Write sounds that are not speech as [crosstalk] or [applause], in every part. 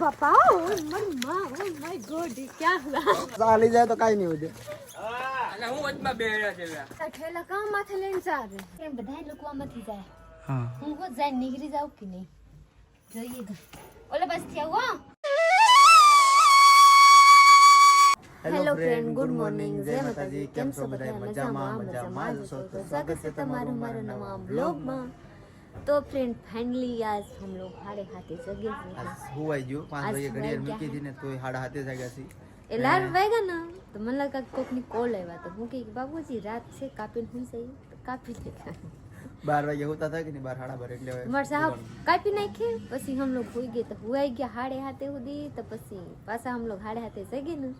બાપા ઓ મારી માં ઓ માય ગોડ ક્યાં ચાલી જાય તો કાઈ નહીં હોય. અને હું વચમાં બેહ્યા છે બેટા ઠેલા કા માથે લઈને જાવે એમ બધા લોકો આમાંથી જાય? હા. હું હો જાય નીકળી જાવ કે નહીં? જોઈએ તો. ઓલે બસ થયા હો. હેલો ફ્રેન્ડ ગુડ મોર્નિંગ જય માતાજી કેમ છો બધા? મજામાં મજામાં સ્વાગત છે. તમારું મારા નવા બ્લોગમાં. तो फ्रेंड फाइनली आज हम लोग हाड़े हाथे से गए जो पाँच बजे घड़ी में के दिन तो हाड़े हाथे से गया सी एलार वेगा हाँ। ना? तो मन लगा कोकनी कॉल आई बात। हूँ के बाबू जी रात से काफ़ी हुई सही तो काफ़ी देखा बार बार ये होता था कि नहीं बार हाड़ा भरे ले मर साहब तो काफ़ी नहीं खे बस हम लोग हो गए तो हुआ है कि हाड़े हाथे हो तो बस पासा हम लोग हाड़े हाथे से ना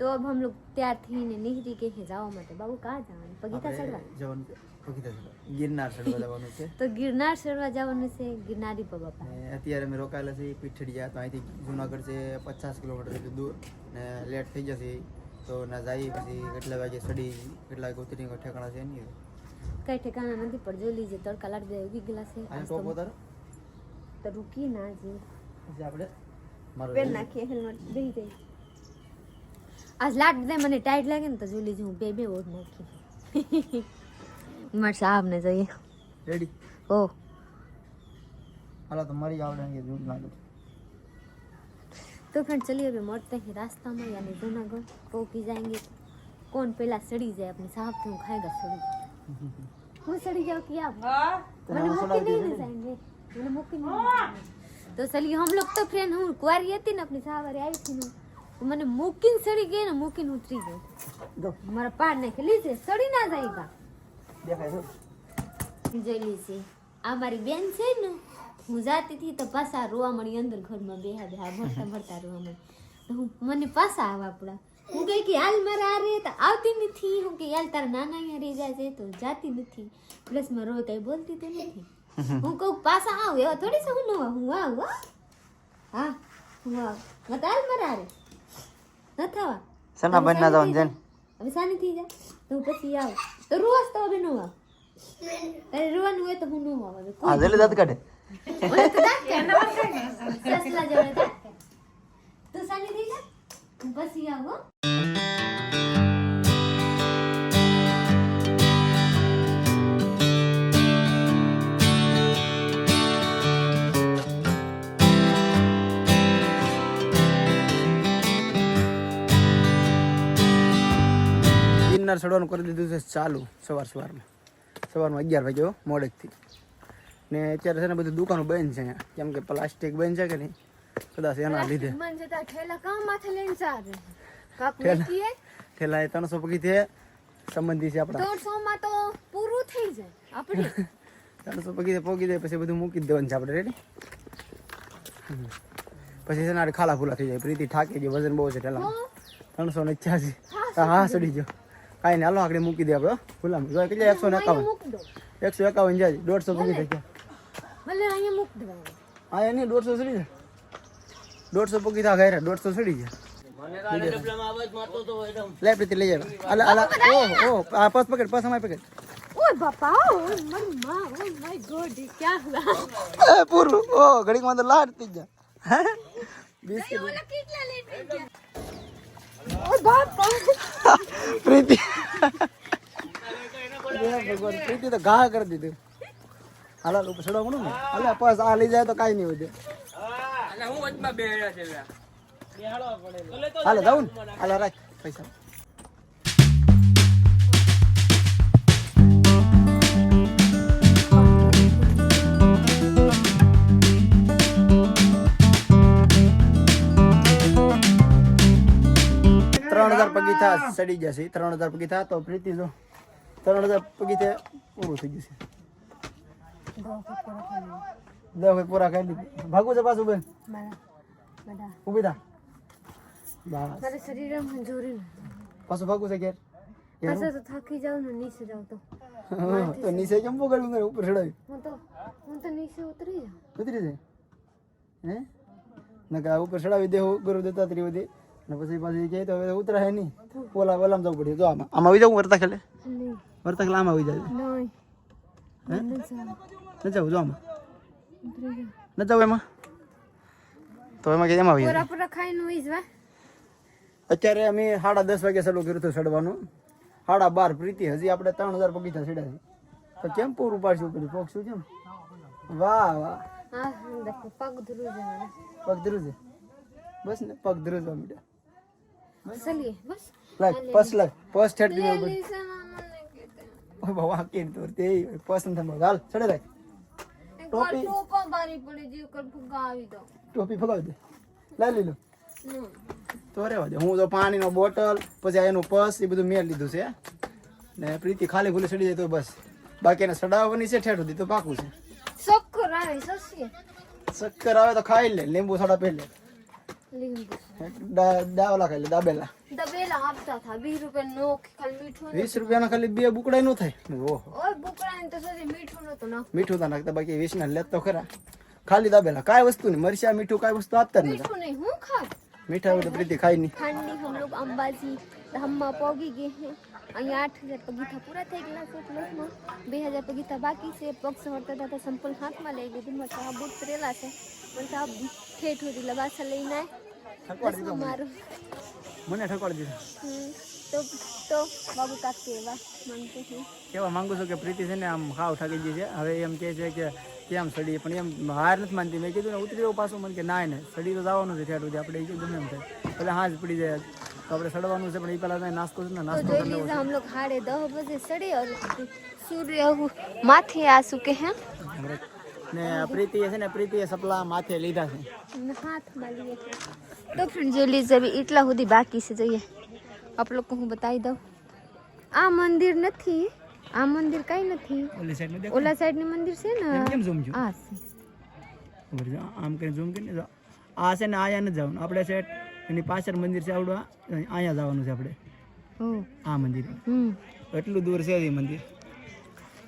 तो अब हम लोग तैयार थे नहीं दी के जाओ मत। बाबू कहाँ जाओ बगीचा चढ़वा जवन ગિરનાર ચડવા જવાનું છે. તો ગિરનાર ચડવા જવાનું છે ગિરનારી પર અત્યારે અમે રોકાયેલા છીએ પીઠડિયા તો અહીંથી જુનાગઢ છે પચાસ કિલોમીટર દૂર. ને લેટ થઈ જશે. તો ના જઈએ પછી કેટલા વાગે ચડી કેટલા વાગે ઉતરી ઠેકાણા છે નહીં. કઈ ઠેકાણા નથી પણ જોઈ લીજે તડકા લાડ દે ઉગી ગયેલા છે. આને આજ ટોપ તો- તો રૂકી ના જી આપણે મારો પેન નાખીએ હેલ્મેટ બેહી જાય. આજ લાડ દે મને ટાઈટ લાગે ને તો જોઈ લીજે હું બે બે ઓઢ નાખી [laughs] મારા સાહેબ ને જોઈએ રેડી ઓ હાલો તો મરી આવડે કે જુનાગઢ तो फ्रेंड चलिए अभी मरते हैं रास्ता में यानी जूनागढ़ पहुंच जाएंगे कौन पहला सड़ी जाए अपने साहब क्यों खाएगा सड़ी હું સડી જાઉં कि आप मैंने मुक्की नहीं ले जाएंगे मैंने मुक्की नहीं ले जाएंगे तो चलिए हम लोग तो फ्रेंड હું કુંવારી હતી ને આપણી સાવરે આવી હતી ને તો મને મૂકીને સડી ગઈ ને મૂકીને ઉતરી ગઈ જો મારા પાડ નાખી લીધે સડી ના જાય દેખાય છે. જોઈ લીધી આ મારી બેન છે ને હું જાતી હતી તો પાછા રોવા મળી અંદર ઘરમાં બેહા બેહા ભરતા ભરતા રોવા મળી તો હું મને પાછા આવા આપણા. હું કહી કે હાલ મારા આ રે તો આવતી નથી. હું કે યાર તારા નાના અહીંયા રહી જાય છે તો જાતી નથી. પ્લસમાં રોય કઈ બોલતી તો નથી. હું કહું પાછા આવ એવા થોડી છે હું ન આવું હું આવું હો. હા હું આવું. મત હાલ મારા રે ન થવા સના બંધ ના જવાનું છે ને હવે સાની થઈ જા. તો પછી આવ. તો રોજ તો હવે નો આવ. તારે રોવાનું હોય તો હું નો આવ હવે. આ જલે દાંત કાઢે. ઓલે તો દાંત કાઢે. સસલા જેવડે દાંત કાઢે. તું શાની થઈ જા. પછી આવું ગિરનાર ચડવાનું કરી દીધું છે ચાલુ સવાર સવારમાં. સવારમાં અગિયાર વાગ્યો મોડેકથી. ને અત્યારે છે ને બધું દુકાનો બંધ છે કેમ કે પ્લાસ્ટિક બંધ છે કે નહીં? કદાચ એના લીધે. ઠેલા એ ત્રણસો પગી છે સંબંધી છે આપણા. દોઢસો માં તો પૂરું થઈ જાય આપણે. [laughs] ત્રણસો પગી પોગી જાય પછી બધું મૂકી દેવાનું છે આપણે રેડી પછી છે ને આડે ખાલા ફૂલા થઈ જાય પ્રીતિ થાકી જે વજન બહુ છે ઠેલા ત્રણસો ને હા સડી ગયો. કાંઈ ને હાલો આગળ મૂકી દે આપણે ખુલ્લામાં જો કેટલા એકસો ને એકાવન એકસો એકાવન જાય દોઢસો પૂરી થઈ ગયા હા એની દોઢસો સડી જાય દોઢસો પૂકી થા ગયા દોઢસો સડી ગયા લે પ્રીતિ લઈ જાય અલા અલા ઓહો ઓહો આ પસ પકડ પસ અમારી પકડ પૂરું ઓ ઘડીક માં તો લાડ થઈ ગયા બિસ્કિટ તો ઘા કરી દીધું. હાલા ઉપર ચડવા મળું ને? હાલે પસ આ લઈ જાય તો કાંઈ નહીં વધે. હાલો જાઉં ને? હાલો રાખ પૈસા. ત્રણ હજાર પગીથા ચડી જશે ત્રણ હજાર પગીથા તો પ્રીતિ જો ત્રણ હજાર પગીથે પૂરું થઈ જશે દસ ભાઈ પૂરા કરી દીધું. ભાગવું છે પાછું બેન? ઊભી થા. બસ. મારા મંજૂરી પાછું ભાગવું છે ઘેર? પાછા તો થાકી જાઉં ને નીચે જાઉં તો. તો નીચે કેમ પકડ્યું મેં ઉપર ચડાવ્યું. હું તો હું તો નીચે ઉતરી જાઉં. ઉતરી જાય. હે? નકા ઉપર ચડાવી દેવું ગુરુ દત્તાત્રી બધી. અને પછી પાછી કહે તો હવે ઉતરાય નહીં. ઓલા ઓલામાં જવું પડ્યું જો આમાં આમાં આવી જાઉં વર્તા ખેલે? નહીં. વર્તા લાંબા આવી જાય. હે? ન જાવ જો આમાં. ન જાવ એમાં. તો એમાં કે એમાં આવી પૂરા પૂરા ખાઈને હોય જવા. અત્યારે અમે સાડા દસ વાગે ચાલુ કર્યું હતું ચડવાનું. સાડા બાર પ્રીતિ હજી આપણે ત્રણ હજાર બગીચા ચડ્યા છે. તો કેમ પૂરું પાડશું કર્યું પગ શું કેમ વાહ વાહ. પગ ધ્રુજ પગ ધ્રુજ. બસ ને પગ ધ્રુજવા મીડા બસ. લાગ પસ લાગ ઠેઠ લે દીધો કહેતે. ઓ બાબા કે તો તે પસંદ થવા ગાલ ચડે એક ટોપી. ટોપા બારી પડી જીવ કર ફુગ્ગા આવી દો ટોપી ફગાવી દે લઈ લીધું તો રહેવા દે હું તો પાણીનો બોટલ પછી આ એનું પર્સ એ બધું મેળ લીધું છે ને પ્રીતિ ખાલી ખુલ્લી ચડી જાય તો બસ બાકી એને સડાવવાની છે ઠેઠ સુધી તો પાકું છે શક્કર આવે સસી શક્કર આવે તો ખાઈ લે લીંબુ સોડા પહેલે દાવલા ખાલી દાબેલા. દાબેલા આપતા હતા વીસ રૂપિયા નો ખાલી મીઠું વીસ રૂપિયા ખાલી બે બુકડા નો થાય. ઓહો. બુકડા તો સુધી મીઠું નતો ના મીઠું તો નાખતા બાકી વીસ ના લેત તો ખરા. ખાલી દાબેલા. કાય વસ્તુ નહીં મરચા મીઠું કાય વસ્તુ આપતા નહીં. મીઠું નહીં હું ખા મીઠા તો પ્રીતિ ખાઈ નહીં. ઠંડી હમ લોગ અંબાજી હમમાં પોગી ગઈ હે. અહીંયા આઠ હજાર પગીથા પૂરા થઈ બે હજાર પગીથા બાકી છે. પગ સવરતા હતા હાથમાં લઈ લીધું. મતલબ આ બુટ પહેરેલા છે. મતલબ લઈને ઠકવાડી દીધો મને. ઠકવાડી દીધો તો તો બાબુ કાક કેવા માંગુ છું? કેવા માંગુ છું કે પ્રીતિ છે ને આમ ખાવ ઠગી ગઈ છે. હવે એમ કહે છે કે કેમ સડી? પણ એમ હાર નથી માનતી. મેં કીધું ને ઉતરી એવું પાછું. મને કે ના ને સડી તો જવાનું છે ઠેઠ આપણે એ ગમે એમ થાય. એટલે હાજ પડી જાય. તો આપણે સડવાનું છે પણ એ પહેલાં તમે નાસ્તો છે ને નાસ્તો કરી લેવો હમ લોગ હાડે દહ બજે સડી ઓર સૂર્ય માથે આસુ કે હે? ને પ્રીતિ છે ને પ્રીતિએ સપલા માથે લીધા છે. હાથમાં લીધા છે. તો ફ્રેન્ડ જે લીઝ એટલા સુધી બાકી છે જોઈએ આપ લોકો હું બતાવી દઉં. આ મંદિર નથી. આ મંદિર કઈ નથી. ઓલા સાઈડની મંદિર છે ને? કેમ ઝૂમ જો આ છે. આમ કરીને ઝૂમ કરીને આ છે ને આયા ન જવાનું. આપણે છે એની પાછળ મંદિર છે આવડવા. અહીંયા જવાનું છે આપણે. આ મંદિર. એટલું દૂર છે એ મંદિર.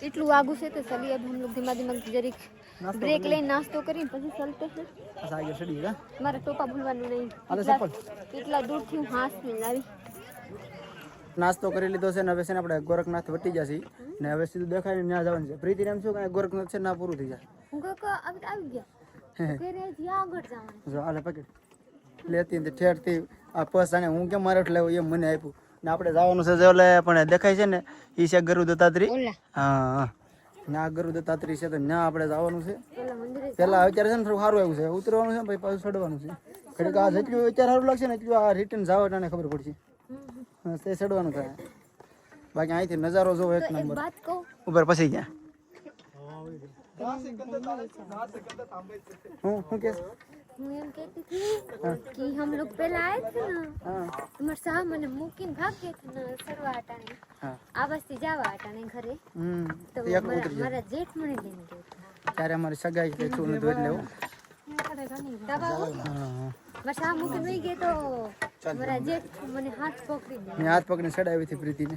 એટલું આગું છે તો ચલિયે હમ લોગ ધીમા ધીમા જરીક બ્રેક લઈને નાસ્તો કરીને પછી ચલતે છે. બસ આગળ ચડી ગયા મારે ટોપા ભૂલવાનું નહીં. અરે એટલા- ચપ્પલ. એટલા દૂરથી હું હાથ મિલાવી નાસ્તો કરી લીધો છે ને હવે છે ને આપણે ગોરખનાથ વટી જશે ને હવે સીધું દેખાય ને ત્યાં જવાનું છે. પ્રીતિ એમ શું કે ગોરખનાથ છે ના પૂરું થઈ જાય. હું કહું કે આવી આવી ગયા. ઘરે હજી આગળ જવાનું. જો આલે પકડ. લેતી ને ઠેરથી આ પસ જાણે હું કેમ મારે લેવું એમ મને આપ્યું. ને આપણે જવાનું છે જો ઓલે પણ દેખાય છે ને એ છે ગરુ દત્તાત્રી હા હા. ના ગરુ દત્તાત્રી છે તો ના આપણે જવાનું છે. પેલા અત્યારે છે ને થોડું સારું આવ્યું છે. ઉતરવાનું છે પછી પાછું ચડવાનું છે. ખરેખર આ જેટલું અત્યારે સારું લાગશે ને એટલું આ રિટર્ન જાવ એટલે ખબર પડશે. તે ચડવાનું થાય. બાકી અહીંથી નજારો જોવો એક નંબર. ઉપર પછી ગયા. હું હું કે હું એમ કહેતી હતી કે हम लोग पहले आए थे ना હા તમારા સાહેબ મને મૂકીને ભાગ ગયા હતા ને સરવા અટાણે હા આવાસથી જવા અટાણે ઘરે હમ તો તો એક મારા ઉતરી જાય મારા જેઠ મને લઈને ગયો હતો. ત્યારે અમારી સગાઈ છે છું નથી એટલે એવું દવા હો. હા હા મારા સાહેબ મૂકીને વહી ગયા તો મારા જેઠ મને હાથ પકડી દે મેં હાથ પકડીને ચડાવી હતી પ્રીતિને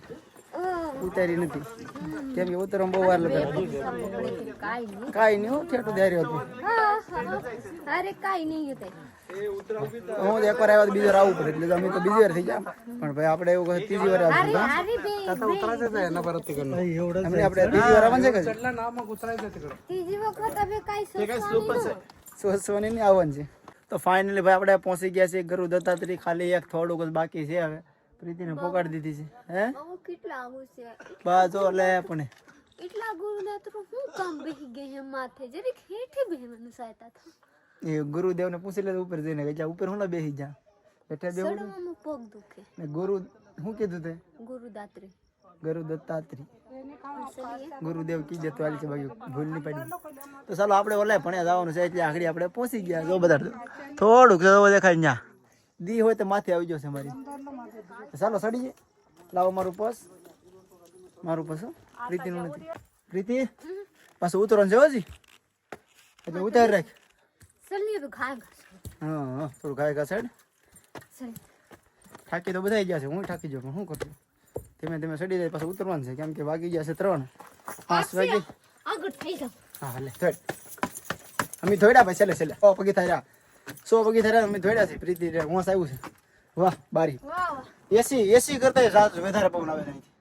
ઓહ, ઉતારી નથી કેમ કે ઉતરવામાં બહુ વાર લાગે પકડી હતી, કાંઈ નહીં કાંઈ નહીં હું ઠેઠું ધૈર્ય હતું હા, હા. અરે કાંઈ નહીં હતું હું એક વાર આવ્યો બીજો બીજી પડે એટલે અમે તો બીજી વાર થઈ ગયા. પણ ભાઈ આપણે એવું કહે ત્રીજી વાર આપણે ત્રીજી વાર આવવાનું છે કે? ત્રીજી વખત અમે કાઈ સોસવાની નહીં. આવવાનું છે. તો ફાઇનલી ભાઈ આપણે પહોંચી ગયા છે ગરુ દત્તાત્રી ખાલી એક થોડુંક જ બાકી છે હવે. પ્રીતિને પોકાડી દીધી છે હે? કેટલા આવું છે. બસ જો લે પણ એટલા ગુરુદાત્રો હું કામ બેહી ગઈ હે માથે? જરીક હેઠે બેહવાનું સહાયતા થા. એ ગુરુદેવને પૂછી લે ઉપર જઈને કે જા ઉપર હું ના બેસી જા? બેઠા બેહું સડવામાં પગ દુખે. ને ગુરુ હું કીધું તે? ગુરુદાત્રી. ગુરુ દત્તાત્રી. ગુરુદેવ કીજે તો આલી છે બાકી ભૂલ નહીં પડી. તો ચાલો આપણે ઓલે ભણ્યા જવાનું છે એટલે આગળ આપણે પહોંચી ગયા જો બધા થોડુંક જો દેખાય ન્યા. દી હોય તો માથે આવી જશે મારી. ચાલો સડી જાય લાવો મારું પર્સ. મારું પાછું? પ્રીતિ પ્રીતિનું નથી. પ્રીતિ? પાછું ઉતરવાનું છે હો હજી? એટલે ઉતારી રાખ. હા હા થોડું ગાય ઘા સાઈડ થાકી તો બધા ગયા છે હું થાકી જાઉં પણ શું કરું ધીમે ધીમે સડી જાય પાછું ઉતરવાનું છે કેમ કે વાગી ગયા છે ત્રણ. પાંચ વાગે. જાવ. હા હાલે ધોડ અમે ધોડ્યા ભાઈ છેલ્લે છેલ્લે. સો પગી થયા. સો પગી થયા અમે ધોડ્યા છે પ્રીતિ રે હોંશ આવ્યું છે. વાહ બારી. એસી એસી કરતા રાત વધારે પવન આવે અહીંથી.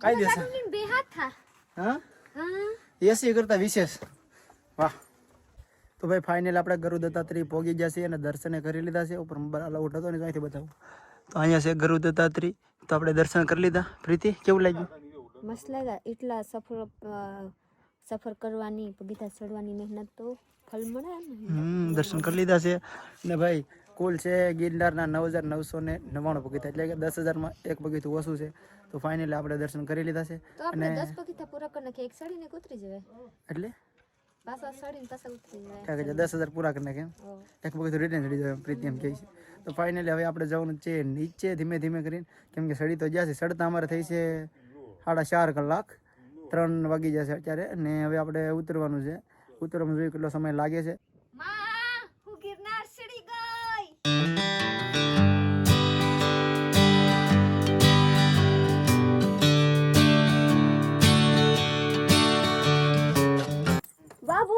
કાઈ દેશે? બે હાથ થા. હા? એસી કરતા વિશેષ. વાહ. તો ભાઈ ફાઇનલ આપણે ગરુ દત્તાત્રી પહોંચી જશે અને દર્શને કરી લીધા છે. ઉપર અલાઉટ હતો ને તો બતાવું. તો અહીંયા છે ગરુ દત્તાત્રી તો આપણે દર્શન કરી લીધા. પ્રીતિ કેવું લાગ્યું? મસ્ત લાગ્યા. એટલા સફર સફર કરવાની પગીતા ચડવાની મહેનત તો ફળ મળે ને હમ દર્શન કરી લીધા છે. ને ભાઈ કુલ છે ગિરનારના નવ હજાર નવસો ને નવ્વાણું પગીતા એટલે કે દસ હજારમાં એક પગીતું ઓછું છે. તો ફાઇનલી આપણે દર્શન કરી લીધા છે તો આપણે દસ પગીતા પૂરા કરી નાખીએ. એક સાડીને ઉતરી જવાય. એટલે? પાછા સડીને પાછા ઉતરી જવાય. પૂરા કરી નાખે એક પગથું રિટર્ન ચડી જાય પ્રીતિ એમ કહે છે. તો ફાઇનલી હવે આપણે જવાનું છે નીચે ધીમે ધીમે કરીને. કેમ કે સડી તો ગયા છે સડતા અમારે થઈ છે સાડા ચાર કલાક. ત્રણ વાગી જશે અત્યારે. અને હવે આપણે ઉતરવાનું છે. ઉતરવામાં જોઈએ કેટલો સમય લાગે છે.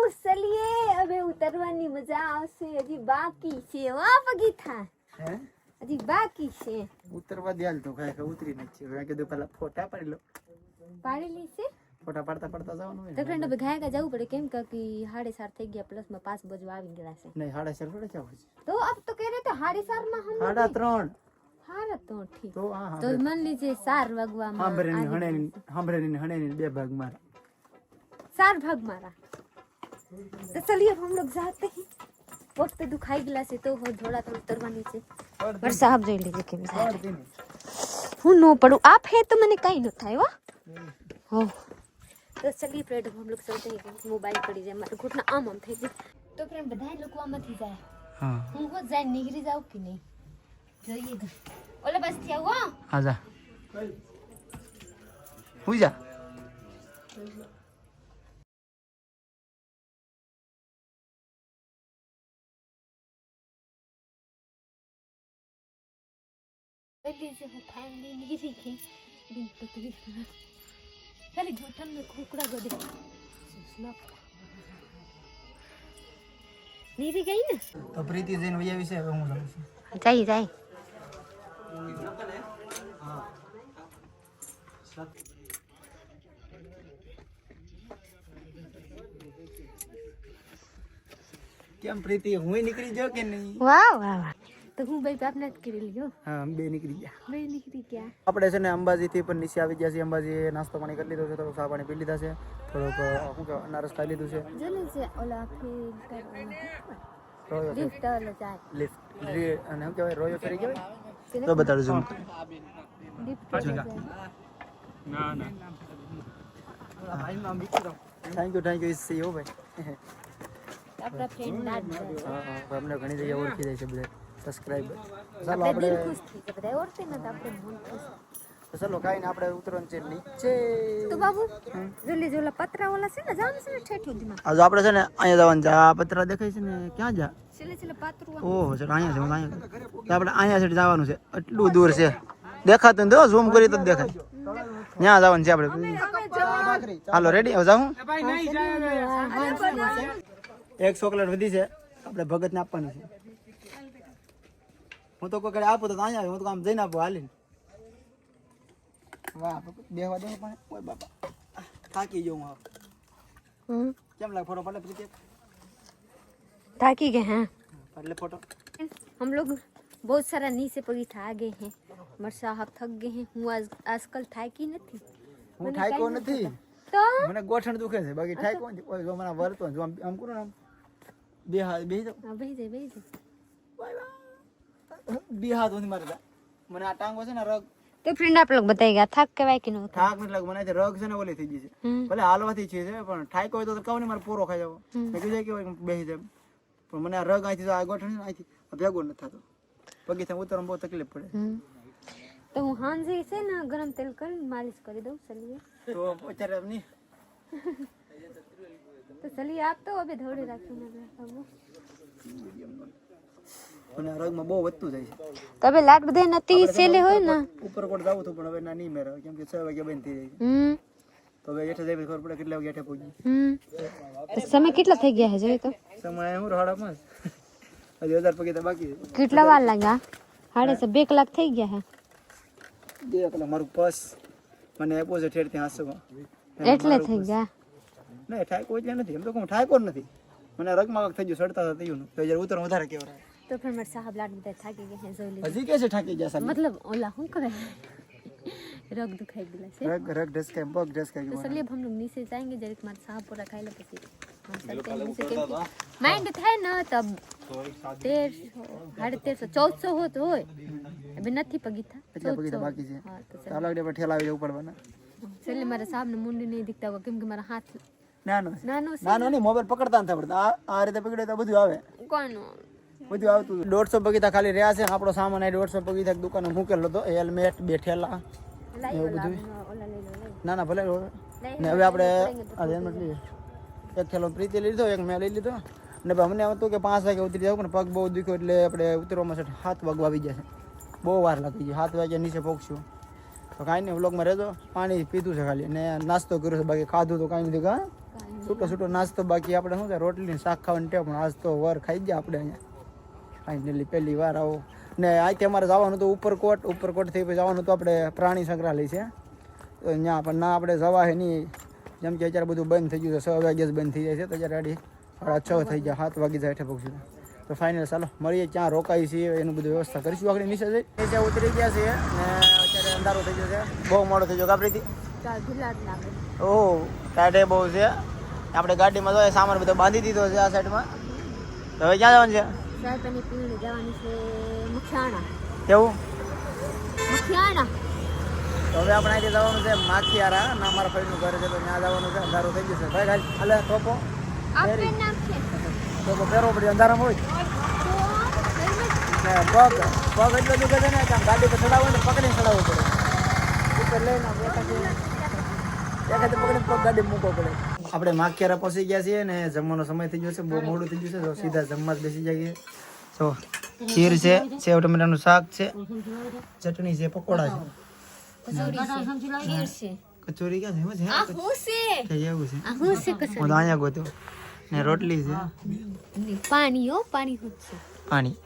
ઉસ હવે ઉતરવાની મજા આવશે. હજી બાકી છે વા પગીથા હજી બાકી છે. ઉતરવા દ્યાલ તો કાંઈ ઉતરી નથી મેં કીધું પેલા ફોટા પાડી લો. પાડેલી છે? ફોટા પાડતા પાડતા જવાનું તો ફ્રેન્ડ હવે ઘાયકા જવું પડે. કેમ કે હાડે સાર થઈ ગયા પ્લસમાં પાંચ બાજુ આવી ગયા છે. નહીં હાડે સાર થોડે જવું તો અબ તો કહે તો હાડે સારમાં હમ હાડા ત્રણ. હારા તો ઠીક. તો હા તો મન લીજે સાર વગવામાં હાંભરેની હણેની હાંભરેની હણેની બે ભાગ મારા. ચાર ભાગ મારા. तो चलिए अब हम लोग जाते हैं वक्त दुखाई गिला से तो हो थोड़ा तो उतरवानी से पर साहब જોઈ લેજે કેમ થાય હું નો પડું आप है तो मैंने कहीं न થાય वा हो तो चलिए फ्रेंड हम लोग चलते हैं क्योंकि मोबाइल पड़ी जाए मारे घुटना आम आम થઈ જાય તો ફ્રેન્ડ બધાય લોકો આમાંથી જાય હા હું હો જાય નીકળી જાવ કે નહીં જોઈએ તો ઓલે બસ થી આવો હા જા હુઈ જા એટલે હું નીકળી ગઈ. બિન તકલીફમાં ખાલી ગોઠણને ખોકડા ગોદે નીરી ગઈ ને? તો પ્રીતિ જઈને વૈયા વિશે હવે હું જાઉં છું. જાય જાય. કેમ પ્રીતિ હું નીકળી જાઉં કે નહીં? વાહ વાહ વાહ. તો હું ભાઈ બાપને જ કરી લ્યો હા. બે નીકળી ગયા. બે નીકળી ગયા. આપણે છે ને અંબાજીથી પણ નીચે આવી ગયા છીએ. અંબાજી નાસ્તો પાણી કરી લીધો છે થોડું ચા પાણી પી લીધા છે થોડુંક શું કહેવાય અનારસ ખાઈ લીધું છે. જલે છે ઓલા ફીલ લિફ્ટ ઓલો જાય લિફ્ટ અને શું કહેવાય રોયો કરી ગયો તો બતાડું ઝૂમ જાય ના ના. થેન્ક યુ થેન્ક યુ ઇસ સી હો ભાઈ. આપણા ફ્રેન્ડ ના જ હા અમને ઘણી જગ્યાએ ઓળખી જાય છે બધા. સબસ્ક્રાઈબર ચાલો આપણે ખુશ થઈ જાય બધા ઓળખે ને તો આપણે મન ખુશ તો ચાલો કાંઈ ને આપણે ઉતરણ છે નીચે. તો બાબુ જલ્દી જોલા પતરા ઓલા છે ને? જામ છે ને ઠેઠું સુધીમાં? આજ આપણે છે ને અહીંયા જવાનું છે. આ પતરા દેખાય છે ને ક્યાં જા? છેલે છેલે પાતરું ઓહો છે અહીંયા છે અહીંયા તો આપણે અહીંયા છે જવાનું છે. એટલું દૂર છે. દેખાતું ને ઝૂમ કરી તો દેખાય. ત્યાં જવાનું છે આપણે. હાલો રેડી હવે જાઉં? એક ચોકલેટ વધી છે. આપણે ભગતને આપવાની છે. હું તો કોઈ આપું તો અહીંયા હું તો આમ જઈને આપું હાલીને વાહ બેહવા દે પણ ઓય બાપા થાકી ગયો હું હમ કેમ લાગ ફોટો પડે પછી થાકી ગए हैं पहले फ़ोटो हम लोग बहुत सारा नीचे पगी ठा गए हैं मर साहब थक गए हैं હું આજકાલ થાકી નથી હું થાક્યો નથી તો મને ગોઠણ દુખે છે બાકી થાક્યો નથી ઓય જો મને વર્તો જો આમ કરો ને બે હા બેહી જાવ બેહી જાય બેહી જાય બે હાથ નથી મારે મને આ ટાંગો છે ને રગ તો ફ્રેન્ડ આપ લોકો બતાઈ ગયા. થાક કહેવાય કે નો થાક? નથી લાગ મને રગ છે ને ઓલી થઈ ગઈ છે. ભલે હાલવાથી છે પણ ઠાઈ હોય તો કહું ને મારે પૂરો ખાઈ જવો. મેં કીધું કે બેસી જાય પણ મને આ રગ અહીંથી આ ગોઠણ અહીંથી ભેગો નથી થતો. પગે થાય ઉતરવામાં બહુ તકલીફ પડે. તો હું હાંજી છે ને ગરમ તેલ કરીને માલિશ કરી દઉં સલીએ. તો અત્યારે નહીં. તો સલીએ આપ તો હવે ધોડે રાખીને રાખો. અને આ રગમાં બહુ વધતું જાય છે. તો હવે લાકડ દે નથી સેલે હોય ને? ઉપરકોટ જાવું હતું પણ હવે ના નહીં મેળવે કેમ કે છ વાગે બંધ થઈ જાય. છે હમ. તો હવે હેઠે જાય પછી ખબર પડે કેટલા વાગે હેઠે પહોંચી. હમ. તો સમય કેટલા થઈ ગયા છે જોઈએ તો? સમય હું રાડા પાંચ? હજી હજાર પગી તો બાકી છે. કેટલા વાર લાગ્યા? સાડે છે બે કલાક થઈ ગયા બે કલાક મારું પર્સ મને આપ્યો છે ઠેર ત્યાં હાસમાં. હે એટલે થઈ ગયા. નહીં ઠાકો એટલે નથી એમ તો કહું ઠાકો જ નથી. મને રગમાં થઈ ગયું સડતા હતા થયું તો જયારે ઉતર વધારે કેવરાય तो फिर मेरे साहब लाड में था कि ये हैं जोली अजी कैसे ठाके जैसा मतलब ओला हूँ करे रग दुखाई गला से। रग रग डस के बग डस के तो चलिए हम लोग नीचे जाएँगे जरिक मार साहब पूरा खाई ले पसी माइंड था। ना तब। तेर हाड़ तेर सौ चौदह सौ हो तो हो अभी नथी पगी था पचास पगी था बाकी से। हाँ, तो, तो अलग डे पर ठेला ऊपर बना। चलिए मेरे साहब ने मुंडी नहीं दिखता होगा क्योंकि मेरा हाथ नानो नानो नानो नहीं मोबाइल पकड़ता था पड़ता आ रे तो पकड़े तो बधु आवे। कौन? બધું આવતું દોઢસો પગીતા ખાલી રહ્યા છે. ને આપણો સામાન આ દોઢસો પગીતા દુકાને મૂકેલો હતો. હેલ્મેટ બેઠેલા એવું બધું. ના ના ભલે ને હવે આપણે આ હેલ્મેટ લઈએ. એક થેલો પ્રીતિ લઈ લીધો એક મેં લઈ લીધો. ને ભાઈ અમને હતું કે પાંચ વાગે ઉતરી જાવ પણ પગ બહુ દુખ્યો એટલે આપણે ઉતરવામાં છે હાથ વાગવા આવી જશે બહુ વાર લાગી ગઈ હાથ વાગ્યા નીચે પહોંચશું તો કાંઈ નહીં વ્લોગમાં રહેજો. પાણી પીધું છે ખાલી. ને નાસ્તો કર્યો છે બાકી ખાધું તો કાંઈ નથી કાં છૂટો છૂટો નાસ્તો બાકી આપણે શું છે રોટલી શાક ખાવાની ટેવ પણ આજ તો વર ખાઈ ગયા આપણે અહીંયા. ફાઇનલી પહેલી વાર આવો. ને અહીંથી અમારે જવાનું હતું ઉપરકોટ ઉપરકોટથી જવાનું હતું આપણે પ્રાણી સંગ્રહાલય છે. તો ત્યાં પણ ના આપણે જવા હે નહીં. જેમ કે અત્યારે બધું બંધ થઈ ગયું છે છ વાગ્યા જ બંધ થઈ જાય છે, તો અત્યારે અઢી, સાડા છ થઈ જાય સાત વાગી જાય હેઠે પગશું તો ફાઇનલ ચાલો, મળીએ ક્યાં રોકાઈ છીએ એનું બધું વ્યવસ્થા કરીશું આગળ નીચે જઈ. ઉતરી ગયા છીએ ને અત્યારે અંધારો થઈ ગયો છે. બહુ મોડો થઈ ગયો. લાગે ઓહ ટાઢે બહુ છે. આપણે ગાડીમાં તો સામાન બધો બાંધી દીધો છે આ સાઈડમાં તો હવે ક્યાં જવાનું છે? સાહેબ એની પીણી જવાની છે મુખિયાણા. કેવું? મુખિયાણા. તો હવે આપણે આજે જવાનું છે માખિયારા. ના મારા ભાઈનું ઘર છે તો ત્યાં જવાનું છે. અંધારું થઈ ગયું છે. ભાઈ ખાલી હાલે ટોપો. પહેરવો પડે અંધારામાં હોય. ને પગ પગ એટલો દુખે છે ને કે ગાડી પર ચડાવવું ને પકડીને ચડાવવું પડે. ઉપર લઈને એકાદી પકડીને પગ ગાડી મૂકવો પડે. આપણે માખિયારા પહોંચી ગયા છીએ ને જમવાનો સમય થઈ ગયો છે બહુ મોડું થઈ ગયું છે તો સીધા જમવા જ બેસી જઈએ. તો ખીર છે સેવ ટમેટાનું શાક છે ચટણી છે પકોડા છે. કચોરી ક્યાં છે? આ હું છે? છે કે એવું છે? આ હું છે કસર હું તો અહીંયા ગોતો ને રોટલી છે. પાણી હો પાણી હું છે. પાણી.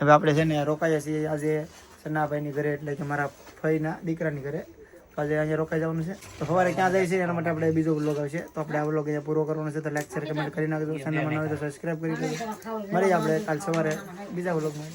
હવે આપણે છે ને રોકાયા છીએ આજે સન્નાભાઈની ઘરે એટલે કે મારા ફઈના દીકરાની ઘરે. તો આજે અહીંયા રોકાઈ જવાનું છે. તો સવારે ક્યાં જાય છે એના માટે આપણે બીજો બ્લોગ આવશે. તો આપણે આ બ્લોગ અહીંયા પૂરો કરવાનો છે. તો લાઈક શેર કમેન્ટ કરી નાખજો. ચેનલ ન તો સબસ્ક્રાઈબ કરી દેજો. મળીએ આપણે કાલ સવારે બીજા બ્લોગમાં